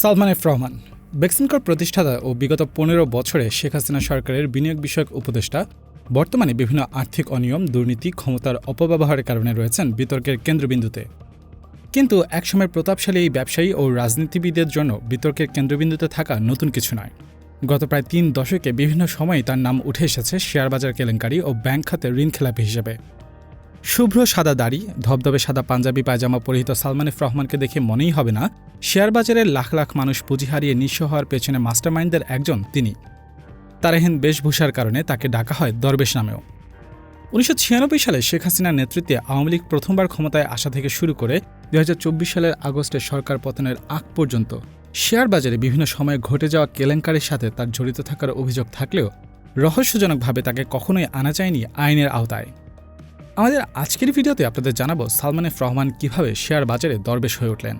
Salman F Rahman বেক্সিমকর প্রতিষ্ঠাতা ও বিগত পনেরো বছরে শেখ হাসিনা সরকারের বিনিয়োগ বিষয়ক উপদেষ্টা, বর্তমানে বিভিন্ন আর্থিক অনিয়ম, দুর্নীতি, ক্ষমতার অপব্যবহারের কারণে রয়েছেন বিতর্কের কেন্দ্রবিন্দুতে। কিন্তু একসময় প্রতাপশালী এই ব্যবসায়ী ও রাজনীতিবিদের জন্য বিতর্কের কেন্দ্রবিন্দুতে থাকা নতুন কিছু নয়। গত প্রায় তিন দশকে বিভিন্ন সময়ে তার নাম উঠে এসেছে শেয়ারবাজার কেলেঙ্কারি ও ব্যাংক খাতে ঋণ খেলাপি হিসেবে। শুভ্র সাদা দাড়ি, ধবধবে সাদা পাঞ্জাবি পায়জামা পরিহিত সালমান রহমানকে দেখে মনেই হবে না, শেয়ার বাজারের লাখ লাখ মানুষ পুঁজি হারিয়ে নিঃস্ব হওয়ার পেছনে মাস্টারমাইন্ডদের একজন, তিনি। তারাহীন বেশভূষার কারণে তাকে ডাকা হয় দরবেশ নামেও। উনিশশো ছিয়ানব্বই সালে শেখ হাসিনার নেতৃত্বে আওয়ামী লীগ প্রথমবার ক্ষমতায় আসা থেকে শুরু করে দু হাজার চব্বিশ সালের আগস্টে সরকার পতনের আগ পর্যন্ত, শেয়ার বাজারে বিভিন্ন সময়ে ঘটে যাওয়া কেলেঙ্কারির সাথে তার জড়িত থাকার অভিযোগ থাকলেও রহস্যজনকভাবে তাকে কখনোই আনা যায়নি আইনের আওতায়। আমাদের আজকের ভিডিওতে আপনাদের জানাব সালমান এফ রহমান কীভাবে শেয়ার বাজারে দরবেশ হয়ে উঠলেন।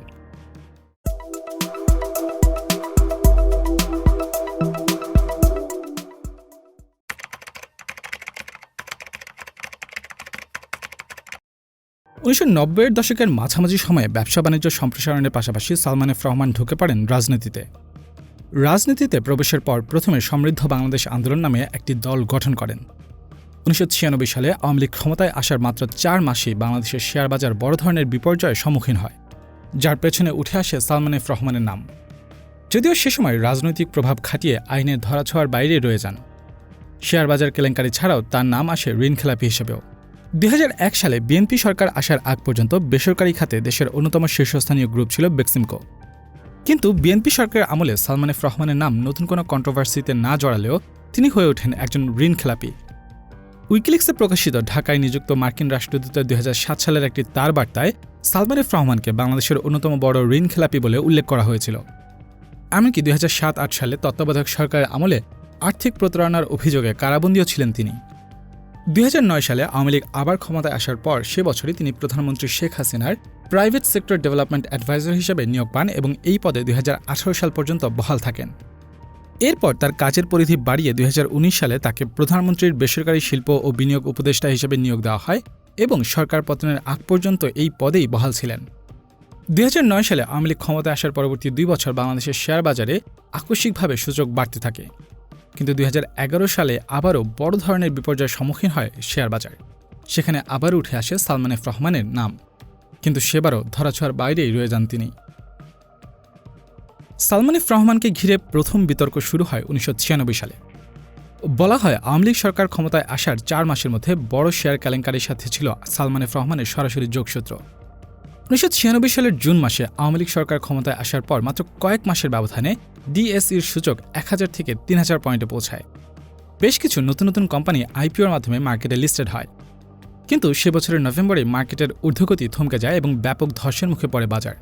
উনিশশো নব্বইয়ের দশকের মাঝামাঝি সময়ে ব্যবসা বাণিজ্য সম্প্রসারণের পাশাপাশি সালমান এফ রহমান ঢুকে পড়েন রাজনীতিতে। রাজনীতিতে প্রবেশের পর প্রথমে সমৃদ্ধ বাংলাদেশ আন্দোলন নামে একটি দল গঠন করেন। উনিশশো ছিয়ানব্বই সালে আওয়ামী লীগ ক্ষমতায় আসার মাত্র চার মাসেই বাংলাদেশের শেয়ার বাজার বড় ধরনের বিপর্যয়ের সম্মুখীন হয়, যার পেছনে উঠে আসে সালমান এফ রহমানের নাম। যদিও সে সময় রাজনৈতিক প্রভাব খাটিয়ে আইনের ধরাছোঁয়ার বাইরে রয়ে যান। শেয়ার বাজার কেলেঙ্কারি ছাড়াও তার নাম আসে ঋণ খেলাপি হিসেবেও। দুই হাজার এক সালে বিএনপি সরকার আসার আগ পর্যন্ত বেসরকারি খাতে দেশের অন্যতম শীর্ষস্থানীয় গ্রুপ ছিল বেক্সিমকো। কিন্তু বিএনপি সরকারের আমলে সালমান এফ রহমানের নাম নতুন কোনো কন্ট্রোভার্সিতে না জড়ালেও তিনি হয়ে ওঠেন একজন ঋণ খেলাপি উইকিলিক্সে প্রকাশিত ঢাকায় নিযুক্ত মার্কিন রাষ্ট্রদূতের দুই হাজার সাত সালের একটি তার বার্তায় সালমান এফ রহমানকে বাংলাদেশের অন্যতম বড় ঋণ খেলাপি বলে উল্লেখ করা হয়েছিল। এমনকি দুই সাত আট সালে তত্ত্বাবধায়ক সরকারের আমলে আর্থিক প্রতারণার অভিযোগে কারাবন্দীও ছিলেন তিনি। দুই হাজার নয় সালে আওয়ামী লীগ আবার ক্ষমতায় আসার পর সে বছরই তিনি প্রধানমন্ত্রী শেখ হাসিনার প্রাইভেট সেক্টর ডেভেলপমেন্ট অ্যাডভাইজার হিসেবে নিয়োগ পান এবং এই পদে দুই হাজার আঠারো সাল পর্যন্ত বহাল থাকেন। এরপর তার কাজের পরিধি বাড়িয়ে দুই হাজার উনিশ সালে তাকে প্রধানমন্ত্রীর বেসরকারি শিল্প ও বিনিয়োগ উপদেষ্টা হিসেবে নিয়োগ দেওয়া হয় এবং সরকার পতনের আগ পর্যন্ত এই পদেই বহাল ছিলেন। দুই হাজার নয় সালে আওয়ামী লীগ ক্ষমতায় আসার পরবর্তী দুই বছর বাংলাদেশের শেয়ার বাজারে আকস্মিকভাবে সূচক বাড়তে থাকে। কিন্তু দুই হাজার এগারো সালে আবারও বড় ধরনের বিপর্যয়ের সম্মুখীন হয় শেয়ার বাজার। সেখানে আবার উঠে আসে সালমান এফ রহমানের নাম। কিন্তু সেবারও ধরাছোঁয়ার বাইরেই রয়ে যান তিনি। সালমান এফ রহমানকে ঘিরে প্রথম বিতর্ক শুরু হয় উনিশশো ছিয়ানব্বই সালে। বলা হয়, আওয়ামী লীগ সরকার ক্ষমতায় আসার চার মাসের মধ্যে বড় শেয়ার কেলেঙ্কারির সাথে ছিল সালমান এফ রহমানের সরাসরি যোগসূত্র। উনিশশো ছিয়ানব্বই সালের জুন মাসে আওয়ামী লীগ সরকার ক্ষমতায় আসার পর মাত্র কয়েক মাসের ব্যবধানে ডিএসইর সূচক এক হাজার থেকে তিন হাজার পয়েন্টে পৌঁছায়। বেশ কিছু নতুন নতুন কোম্পানি আইপিওর মাধ্যমে মার্কেটে লিস্টেড হয়। কিন্তু সে বছরের নভেম্বরে মার্কেটের ঊর্ধ্বগতি থমকে যায় এবং ব্যাপক ধসের মুখে পড়ে বাজার।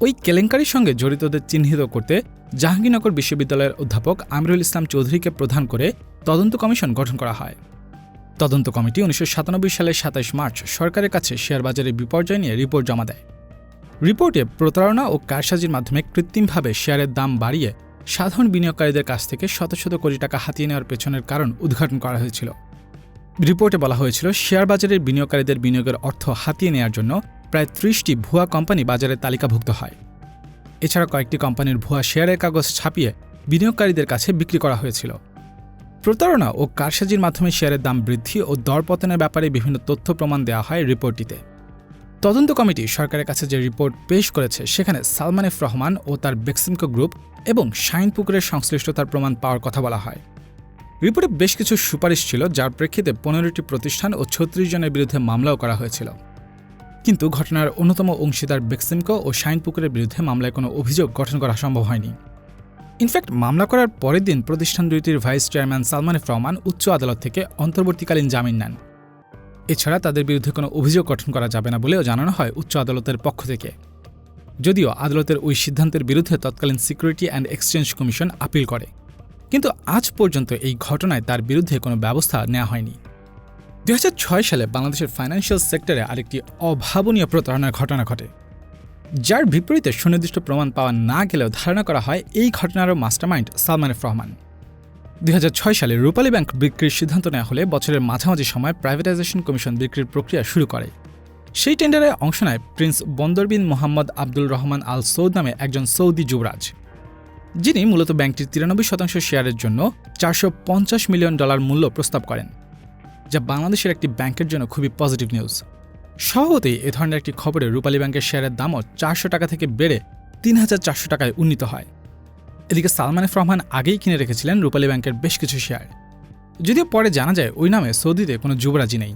ওই কেলেঙ্কারির সঙ্গে জড়িতদের চিহ্নিত করতে জাহাঙ্গীরনগর বিশ্ববিদ্যালয়ের অধ্যাপক আমিরুল ইসলাম চৌধুরীকে প্রধান করে তদন্ত কমিশন গঠন করা হয়। তদন্ত কমিটি উনিশশো সাতানব্বই সালের সাতাইশ মার্চ সরকারের কাছে শেয়ার বাজারে বিপর্যয় নিয়ে রিপোর্ট জমা দেয়। রিপোর্টে প্রতারণা ও কারসাজির মাধ্যমে কৃত্রিমভাবে শেয়ারের দাম বাড়িয়ে সাধারণ বিনিয়োগকারীদের কাছ থেকে শত শত কোটি টাকা হাতিয়ে নেওয়ার পেছনের কারণ উদ্ঘাটন করা হয়েছিল। রিপোর্টে বলা হয়েছিল শেয়ার বাজারের বিনিয়োগকারীদের বিনিয়োগের অর্থ হাতিয়ে নেওয়ার জন্য প্রায় ত্রিশটি ভুয়া কোম্পানি বাজারে তালিকাভুক্ত হয়। এছাড়া কয়েকটি কোম্পানির ভুয়া শেয়ারের কাগজ ছাপিয়ে বিনিয়োগকারীদের কাছে বিক্রি করা হয়েছিল। প্রতারণা ও কারসাজির মাধ্যমে শেয়ারের দাম বৃদ্ধি ও দরপতনের ব্যাপারে বিভিন্ন তথ্য প্রমাণ দেওয়া হয় রিপোর্টটিতে। তদন্ত কমিটি সরকারের কাছে যে রিপোর্ট পেশ করেছে, সেখানে সালমান এফ রহমান ও তার বেক্সিমকো গ্রুপ এবং শাইন পুকুরের সংশ্লিষ্টতার প্রমাণ পাওয়ার কথা বলা হয়। রিপোর্টে বেশ কিছু সুপারিশ ছিল, যার প্রেক্ষিতে পনেরোটি প্রতিষ্ঠান ও ছত্রিশ জনের বিরুদ্ধে মামলাও করা হয়েছিল। কিন্তু ঘটনার অন্যতম অংশীদার বেক্সিমকো ও শাইন পুকুরের বিরুদ্ধে মামলায় কোনো অভিযোগ গঠন করা সম্ভব হয়নি। ইনফ্যাক্ট, মামলা করার পরের দিন প্রতিষ্ঠান দুইটির ভাইস চেয়ারম্যান সালমান রহমান উচ্চ আদালত থেকে অন্তর্বর্তীকালীন জামিন নেন। এছাড়া তাদের বিরুদ্ধে কোনো অভিযোগ গঠন করা যাবে না বলেও জানানো হয় উচ্চ আদালতের পক্ষ থেকে। যদিও আদালতের ওই সিদ্ধান্তের বিরুদ্ধে তৎকালীন Security and Exchange Commission appeal করে। কিন্তু আজ পর্যন্ত এই ঘটনায় তার বিরুদ্ধে কোনো ব্যবস্থা নেওয়া হয়নি। দুই হাজার ছয় সালে বাংলাদেশের ফাইন্যান্সিয়াল সেক্টরে আরেকটি অভাবনীয় প্রতারণার ঘটনা ঘটে। যার বিপরীতে সুনির্দিষ্ট প্রমাণ পাওয়া না গেলেও ধারণা করা হয় এই ঘটনারও মাস্টারমাইন্ড সালমান রহমান। দুই হাজার ছয় সালে রূপালী ব্যাংক বিক্রির সিদ্ধান্ত নেওয়া হলে বছরের মাঝামাঝি সময় প্রাইভেটাইজেশন কমিশন বিক্রির প্রক্রিয়া শুরু করে। সেই টেন্ডারে অংশ নেয় প্রিন্স বন্দর বিন Mohammad Abdul Rahman Al Saud নামে একজন সৌদি যুবরাজ। যিনি মূলত ব্যাংকটির তিরানব্বই শতাংশ শেয়ারের জন্য চারশো পঞ্চাশ মিলিয়ন ডলার মূল্য প্রস্তাব করেন। যা বাংলাদেশের একটি ব্যাংকের জন্য খুবই পজিটিভ নিউজ স্বভাবতই এ ধরনের একটি খবরে রূপালী ব্যাংকের শেয়ারের দামও চারশো টাকা থেকে বেড়ে তিন হাজার চারশো টাকায় উন্নীত হয়। এদিকে সালমান এফ রহমান আগেই কিনে রেখেছিলেন রূপালী ব্যাংকের বেশ কিছু শেয়ার। যদিও পরে জানা যায় ওই নামে সৌদিতে কোনো যুবরাজি নেই।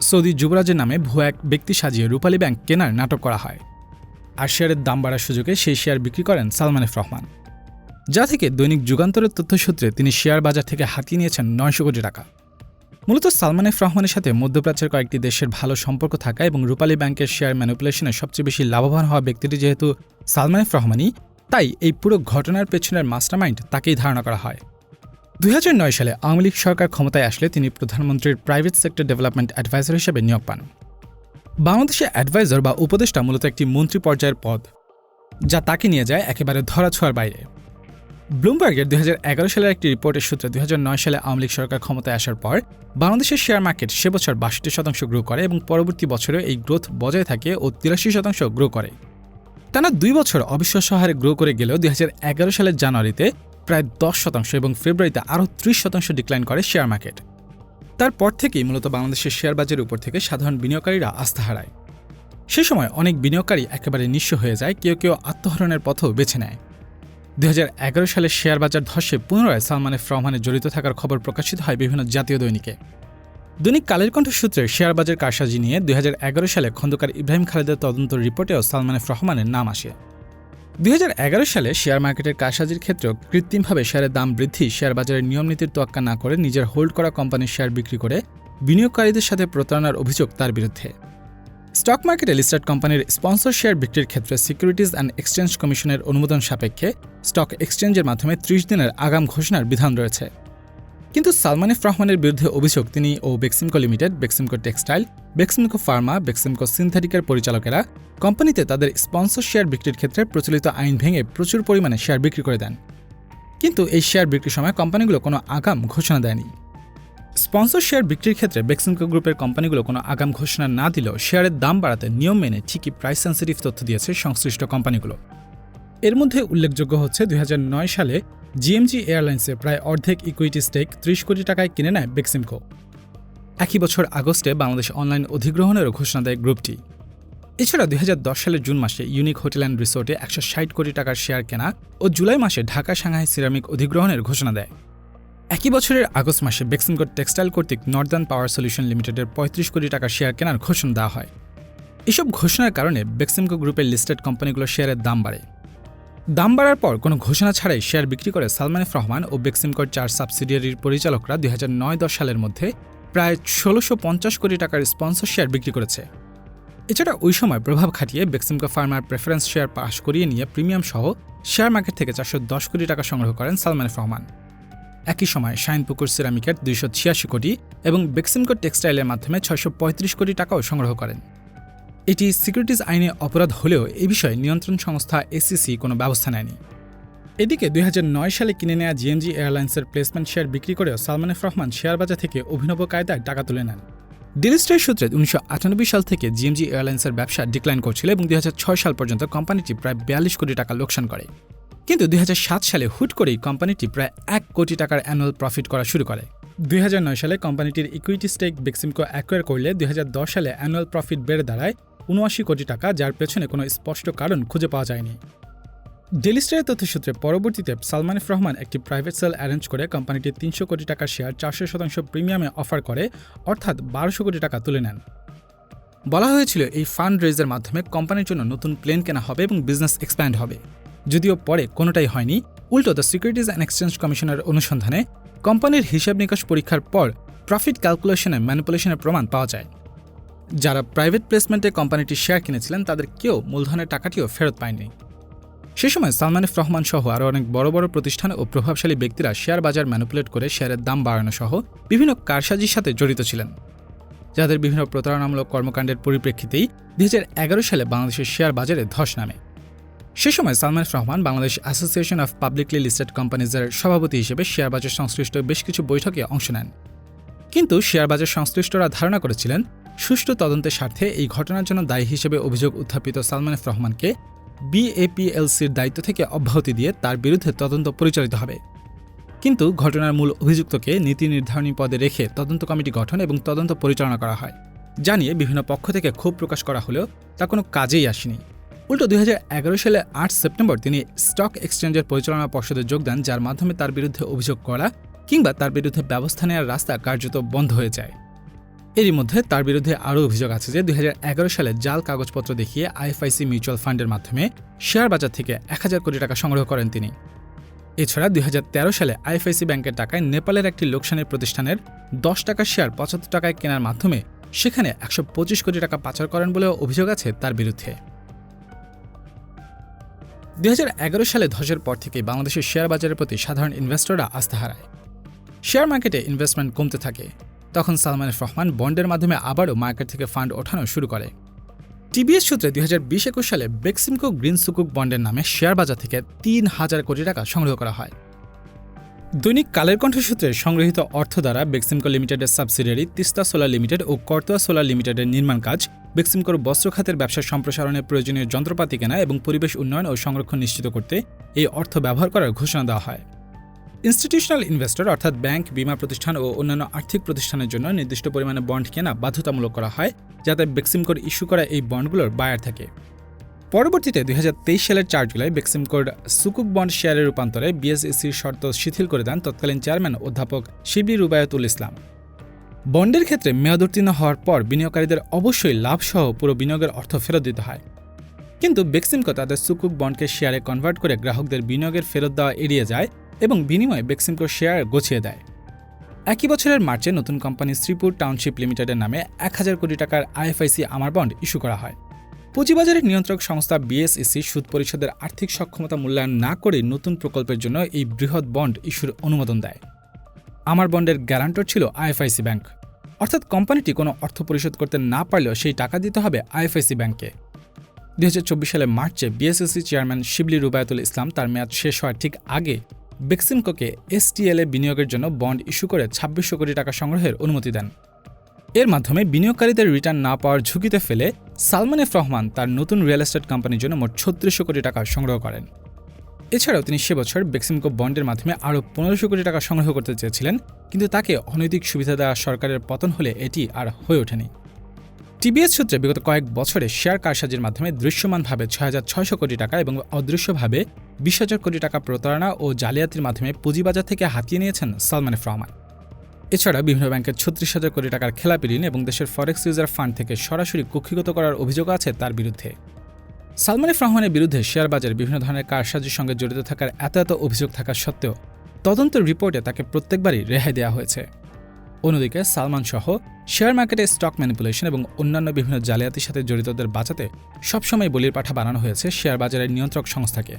সৌদি যুবরাজের নামে ভুয়া এক ব্যক্তি সাজিয়ে রূপালী ব্যাংক কেনার নাটক করা হয়। আর শেয়ারের দাম বাড়ার সুযোগে সেই শেয়ার বিক্রি করেন সালমান এফ রহমান। যা থেকে দৈনিক যুগান্তরের তথ্যসূত্রে তিনি শেয়ার বাজার থেকে হাতিয়ে নিয়েছেন নয়শো কোটি টাকা। মূলত সালমান এফ রহমানের সাথে মধ্যপ্রাচ্যের কয়েকটি দেশের ভালো সম্পর্ক থাকা এবং রূপালী ব্যাংকের শেয়ার ম্যানিপুলেশনে সবচেয়ে বেশি লাভবান হওয়া ব্যক্তিটি যেহেতু সালমান এফ রহমানই, তাই এই পুরো ঘটনার পেছনের মাস্টারমাইন্ড তাকেই ধারণা করা হয়। দুই হাজার নয় সালে আওয়ামী লীগ সরকার ক্ষমতায় আসলে তিনি প্রধানমন্ত্রীর প্রাইভেট সেক্টর ডেভেলপমেন্ট অ্যাডভাইজার হিসেবে নিয়োগ পান। বাংলাদেশে অ্যাডভাইজার বা উপদেষ্টা মূলত একটি মন্ত্রী পর্যায়ের পদ, যা তাকে নিয়ে যায় একেবারে ধরাছোঁয়ার বাইরে। ব্লুমবার্গের দুই হাজার এগারো সালের একটি রিপোর্টের সূত্রে দুই হাজার নয় সালে আওয়ামী লীগ সরকার ক্ষমতায় আসার পর বাংলাদেশের শেয়ার মার্কেট সে বছর বাষট্টি শতাংশ গ্রো করে এবং পরবর্তী বছরে এই গ্রোথ বজায় থাকে ও তিরাশি শতাংশ গ্রো করে। টানা দুই বছর অবিশ্বাস্য হারে গ্রো করে গেলেও দুই হাজার এগারো সালের জানুয়ারিতে প্রায় দশ শতাংশ এবং ফেব্রুয়ারিতে আরও ত্রিশ শতাংশ ডিক্লাইন করে শেয়ার মার্কেট তারপর থেকেই মূলত বাংলাদেশের শেয়ার বাজারের উপর থেকে সাধারণ বিনিয়োগকারীরা আস্থা হারায়। সে সময় অনেক বিনিয়োগকারী একেবারে নিঃস্ব হয়ে যায়, কেউ কেউ আত্মহরণের পথও বেছে নেয়। দুই হাজার এগারো সালে শেয়ার বাজার ধসে পুনরায় সালমানের এফ রহমানের জড়িত থাকার খবর প্রকাশিত হয় বিভিন্ন জাতীয় দৈনিকে। দৈনিক কালের কণ্ঠ সূত্রে শেয়ার বাজার কারসাজি নিয়ে দুই হাজার এগারো সালে খন্দকার ইব্রাহিম খালেদের তদন্ত রিপোর্টেও সালমান এফ রহমানের নাম আসে। দুই হাজার এগারো সালে শেয়ার মার্কেটের কারসাজির ক্ষেত্রেও কৃত্রিমভাবে শেয়ারের দাম বৃদ্ধি, শেয়ার বাজারের নিয়ম নীতির তোয়াক্কা না করে নিজের হোল্ড করা কোম্পানির শেয়ার বিক্রি করে বিনিয়োগকারীদের সাথে প্রতারণার অভিযোগ তার বিরুদ্ধে। স্টক মার্কেটে লিস্টেড কোম্পানির স্পন্সর শেয়ার বিক্রির ক্ষেত্রে সিকিউরিটিজ অ্যান্ড এক্সচেঞ্জ কমিশনের অনুমোদন সাপেক্ষে স্টক এক্সচেঞ্জের মাধ্যমে ত্রিশ দিনের আগাম ঘোষণার বিধান রয়েছে। কিন্তু সালমান এফ রহমানের বিরুদ্ধে অভিযোগ, তিনি ও Beximco Limited, Beximco Textile, Beximco Pharma, Beximco সিনথেটিকের পরিচালকেরা কোম্পানিতে তাদের স্পন্সর শেয়ার বিক্রির ক্ষেত্রে প্রচলিত আইন ভেঙে প্রচুর পরিমাণে শেয়ার বিক্রি করে দেন। কিন্তু এই শেয়ার বিক্রির সময় কোম্পানিগুলো কোনো আগাম ঘোষণা দেয়নি। স্পন্সর শেয়ার বিক্রির ক্ষেত্রে বেক্সিমকো গ্রুপের কোম্পানিগুলো কোনো আগাম ঘোষণা না দিলেও শেয়ারের দাম বাড়াতে নিয়ম মেনে ঠিকই প্রাইস সেন্সিটিভ তথ্য দিয়েছে সংশ্লিষ্ট কোম্পানিগুলো। এর মধ্যে উল্লেখযোগ্য হচ্ছে দুই হাজার নয় সালে জিএমজি এয়ারলাইন্সে প্রায় অর্ধেক ইকুইটি স্টেক ত্রিশ কোটি টাকায় কিনে নেয় বেক্সিমকো। একই বছর আগস্টে বাংলাদেশ অনলাইন অধিগ্রহণেরও ঘোষণা দেয় গ্রুপটি। এছাড়া দুই হাজার দশ সালের জুন মাসে ইউনিক হোটেল অ্যান্ড রিসোর্টে একশো ষাট কোটি টাকার শেয়ার কেনা ও জুলাই মাসে ঢাকা সাংহাই সিরামিক অধিগ্রহণের ঘোষণা দেয়। একই বছরের আগস্ট মাসে বেক্সিমকো টেক্সটাইল কর্তৃক নর্দার্ন পাওয়ার সলিউশন লিমিটেডের পঁয়ত্রিশ কোটি টাকার শেয়ার কেনার ঘোষণা দেওয়া হয়। এসব ঘোষণার কারণে বেক্সিমকো গ্রুপের লিস্টেড কোম্পানিগুলোর শেয়ারের দাম বাড়ে। দাম বাড়ার পর কোনো ঘোষণা ছাড়াই শেয়ার বিক্রি করে সালমান এফ রহমান ও বেক্সিমকোর চার সাবসিডিয়ারির পরিচালকরা দুই হাজার নয় দশ সালের মধ্যে প্রায় ষোলোশো পঞ্চাশ কোটি টাকার স্পন্সর শেয়ার বিক্রি করেছে। এছাড়া ওই সময় প্রভাব খাটিয়ে বেক্সিমকো ফার্মার প্রেফারেন্স শেয়ার পাশ করিয়ে নিয়ে প্রিমিয়াম সহ শেয়ার মার্কেট থেকে চারশো দশ কোটি টাকা সংগ্রহ করেন সালমানিফ রহমান। একই সময় শাইনপুকুর সিরামিকের দুইশো ছিয়াশি কোটি এবং বেক্সিমকো টেক্সটাইলের মাধ্যমে ছয়শো পঁয়ত্রিশ কোটি টাকাও সংগ্রহ করেন। এটি সিকিউরিটিজ আইনে অপরাধ হলেও এ বিষয়ে নিয়ন্ত্রণ সংস্থা এসিসি কোনো ব্যবস্থা নেয়নি। এদিকে দুই হাজার নয় সালে কিনে নেওয়া জিএমজি এয়ারলাইন্সের প্লেসমেন্ট শেয়ার বিক্রি করেও সালমান রহমান শেয়ার বাজার থেকে অভিনব কায়দায় টাকা তুলে নেন। ডিলিস্টার সূত্রে উনিশশো আটানব্বই সাল থেকে জিএমজি এয়ারলাইন্সের ব্যবসা ডিক্লাইন করছিল এবং দুই হাজার ছয় সাল পর্যন্ত কোম্পানিটি প্রায় বিয়াল্লিশ কোটি টাকা লোকসান করে। কিন্তু দুই হাজার সাত সালে হুট করেই কোম্পানিটি প্রায় এক কোটি টাকার অ্যানুয়াল প্রফিট করা শুরু করে। দুই হাজার নয় সালে কোম্পানিটির ইকুইটি স্টেক বেক্সিমকো অ্যাকোয়ার করলে দুই হাজার দশ সালে অ্যানুয়াল প্রফিট বেড়ে দাঁড়ায় উনআশি কোটি টাকা, যার পেছনে কোনো স্পষ্ট কারণ খুঁজে পাওয়া যায়নি। ডেলি স্টারের তথ্যসূত্রে পরবর্তীতে সালমান এফ রহমান একটি প্রাইভেট সেল অ্যারেঞ্জ করে কোম্পানিটির তিনশো কোটি টাকার শেয়ার চারশো শতাংশ প্রিমিয়ামে অফার করে, অর্থাৎ বারোশো কোটি টাকা তুলে নেন। বলা হয়েছিল এই ফান্ড রেজের মাধ্যমে কোম্পানির জন্য নতুন প্লেন কেনা হবে এবং বিজনেস এক্সপ্যান্ড হবে। যদিও পরে কোনোটাই হয়নি, উল্টো দ্য সিকিউরিটিজ অ্যান্ড এক্সচেঞ্জ কমিশনের অনুসন্ধানে কোম্পানির হিসাব নিকাশ পরীক্ষার পর প্রফিট ক্যালকুলেশনে ম্যানিপুলেশনের প্রমাণ পাওয়া যায়। যারা প্রাইভেট প্লেসমেন্টে কোম্পানিটির শেয়ার কিনেছিলেন, তাদের কেউ মূলধনের টাকাটিও ফেরত পায়নি। সে সময় সালমান এফ রহমান সহ আরও অনেক বড় বড় প্রতিষ্ঠান ও প্রভাবশালী ব্যক্তিরা শেয়ার বাজার ম্যানিপুলেট করে শেয়ারের দাম বাড়ানো সহ বিভিন্ন কারসাজির সাথে জড়িত ছিলেন। যাদের বিভিন্ন প্রতারণামূলক কর্মকাণ্ডের পরিপ্রেক্ষিতেই দুই হাজার এগারো সালে বাংলাদেশের শেয়ার বাজারে ধস নামে। সে সময় Salman Rahman Bangladesh Association of Publicly Listed কোম্পানিজের সভাপতি হিসেবে শেয়ার বাজার সংশ্লিষ্ট বেশ কিছু বৈঠকে অংশ নেন। কিন্তু শেয়ার বাজার সংশ্লিষ্টরা ধারণা করেছিলেন, সুষ্ঠু তদন্তের স্বার্থে এই ঘটনার জন্য দায়ী হিসেবে অভিযোগ উত্থাপিত সালমান রহমানকে বিএপিএলসির দায়িত্ব থেকে অব্যাহতি দিয়ে তার বিরুদ্ধে তদন্ত পরিচালিত হবে। কিন্তু ঘটনার মূল অভিযুক্তকে নীতি নির্ধারণী পদে রেখে তদন্ত কমিটি গঠন এবং তদন্ত পরিচালনা করা হয়। জানিয়ে বিভিন্ন পক্ষ থেকে ক্ষোভ প্রকাশ করা হলেও তা কোনো কাজেই আসেনি। উল্টো দুই হাজার এগারো সালে আট সেপ্টেম্বর তিনি স্টক এক্সচেঞ্জের পরিচালনা পর্ষদে যোগ দেন, যার মাধ্যমে তার বিরুদ্ধে অভিযোগ করা কিংবা তার বিরুদ্ধে ব্যবস্থা নেওয়ার রাস্তা কার্যত বন্ধ হয়ে যায়। এরই মধ্যে তার বিরুদ্ধে আরও অভিযোগ আছে যে দুই হাজার এগারো সালে জাল কাগজপত্র দেখিয়ে আইএফআইসি মিউচুয়াল ফান্ডের মাধ্যমে শেয়ার বাজার থেকে এক হাজার কোটি টাকা সংগ্রহ করেন তিনি। এছাড়া দুই হাজার তেরো সালে আইএফআইসি ব্যাংকের টাকায় নেপালের একটি লোকসানী প্রতিষ্ঠানের দশ টাকা শেয়ার পঁচাত্তর টাকায় কেনার মাধ্যমে সেখানে একশো পঁচিশ কোটি টাকা পাচার করেন বলেও অভিযোগ আছে তার বিরুদ্ধে। দুই হাজার এগারো সালে ধসের পর থেকে বাংলাদেশের শেয়ার বাজারের প্রতি সাধারণ ইনভেস্টররা আস্থা হারায়। শেয়ার মার্কেটে ইনভেস্টমেন্ট কমতে থাকে। তখন সালমান রহমান বন্ডের মাধ্যমে আবারও মার্কেট থেকে ফান্ড ওঠানো শুরু করে। টিবিএস সূত্রে দুই হাজার বিশ একুশ সালে বেক্সিমকো গ্রিন সুকুক বন্ডের নামে শেয়ার বাজার থেকে তিন হাজার কোটি টাকা সংগ্রহ করা হয়। দৈনিক কালের কণ্ঠ সূত্রে সংগৃহীত অর্থ দ্বারা বেক্সিমকো লিমিটেডের সাবসিডিয়ারি তিস্তা সোলার লিমিটেড ও কর্তোয়া সোলার লিমিটেডের নির্মাণ কাজ, বেক্সিমকোর বস্ত্র খাতের ব্যবসা সম্প্রসারণে প্রয়োজনীয় যন্ত্রপাতি কেনা এবং পরিবেশ উন্নয়ন ও সংরক্ষণ নিশ্চিত করতে এই অর্থ ব্যবহার করার ঘোষণা দেওয়া হয়। ইনস্টিটিউশনাল ইনভেস্টর অর্থাৎ ব্যাংক, বিমা প্রতিষ্ঠান ও অন্যান্য আর্থিক প্রতিষ্ঠানের জন্য নির্দিষ্ট পরিমাণে বন্ড কেনা বাধ্যতামূলক করা হয়, যাতে বেক্সিমকোর ইস্যু করা এই বন্ডগুলোর বায়ার থাকে। পরবর্তীতে দুই হাজার তেইশ সালের চার জুলাই বেক্সিমকোর সুকুক বন্ড শেয়ারের রূপান্তরে বিএসইসির শর্ত শিথিল করে দেন তৎকালীন চেয়ারম্যান অধ্যাপক শিবলি রুবায়তুল ইসলাম। বন্ডের ক্ষেত্রে মেয়াদ উত্তীর্ণ হওয়ার পর বিনিয়োগকারীদের অবশ্যই লাভসহ পুরো বিনিয়োগের অর্থ ফেরত দিতে হয়। কিন্তু বেক্সিমকো তাদের সুকুক বন্ডকে শেয়ারে কনভার্ট করে গ্রাহকদের বিনিয়োগের ফেরত দেওয়া এড়িয়ে যায় এবং বিনিময়ে বেক্সিমকো শেয়ার গছিয়ে দেয়। একই বছরের মার্চে নতুন কোম্পানি শ্রীপুর টাউনশিপ লিমিটেডের নামে এক হাজার কোটি টাকার আইএফআইসি আমার বন্ড ইস্যু করা হয়। পুঁজিবাজারের নিয়ন্ত্রক সংস্থা বিএসইসি সুদ পরিষদের আর্থিক সক্ষমতা মূল্যায়ন না করে নতুন প্রকল্পের জন্য এই বৃহৎ বন্ড ইস্যুর অনুমোদন দেয়। আমার বন্ডের গ্যারান্টর ছিল আইএফআইসি ব্যাংক। অর্থাৎ কোম্পানিটি কোনো অর্থ পরিশোধ করতে না পারলেও সেই টাকা দিতে হবে আইএফআইসি ব্যাংকে দু হাজার চব্বিশ সালে মার্চে বিএসএসসি চেয়ারম্যান শিবলি রুবায়তুল ইসলাম তার মেয়াদ শেষ হওয়ার ঠিক আগে বেক্সিমকোকে এসটিএল এ বিনিয়োগের জন্য বন্ড ইস্যু করে ছাব্বিশশো কোটি টাকা সংগ্রহের অনুমতি দেন। এর মাধ্যমে বিনিয়োগকারীদের রিটার্ন না পাওয়ার ঝুঁকিতে ফেলে সালমান এফ রহমান তার নতুন রিয়েল এস্টেট কোম্পানির জন্য মোট ছত্রিশশো কোটি টাকা সংগ্রহ করেন। এছাড়াও তিনি সে বছর বেক্সিমকো বন্ডের মাধ্যমে আরও পনেরোশো কোটি টাকা সংগ্রহ করতে চেয়েছিলেন, কিন্তু তাকে অনৈতিক সুবিধা দেওয়া সরকারের পতন হলে এটি আর হয়ে ওঠেনি। টিবিএস সূত্রে বিগত কয়েক বছরে শেয়ার কারসাজির মাধ্যমে দৃশ্যমানভাবে ছয় হাজার ছয়শো কোটি টাকা এবং অদৃশ্যভাবে বিশ হাজার কোটি টাকা প্রতারণা ও জালিয়াতির মাধ্যমে পুঁজিবাজার থেকে হাতিয়ে নিয়েছেন সালমান রহমান। এছাড়া বিভিন্ন ব্যাংকের ছত্রিশ হাজার কোটি টাকার খেলাপি ঋণ এবং দেশের ফরেক্স ইউজার ফান্ড থেকে সরাসরি কক্ষিগত করার অভিযোগ আছে তার বিরুদ্ধে। সালমান এফ রহমানের বিরুদ্ধে শেয়ার বাজারে বিভিন্ন ধরনের কারসাজির সঙ্গে জড়িত থাকার এত এত অভিযোগ থাকা সত্ত্বেও তদন্তের রিপোর্টে তাকে প্রত্যেকবারই রেহাই দেওয়া হয়েছে। অন্যদিকে সালমান সহ শেয়ার মার্কেটে স্টক ম্যানিপুলেশন এবং অন্যান্য বিভিন্ন জালিয়াতির সাথে জড়িতদের বাঁচাতে সবসময় বলির পাঠা বানানো হয়েছে শেয়ার বাজারের নিয়ন্ত্রক সংস্থাকে।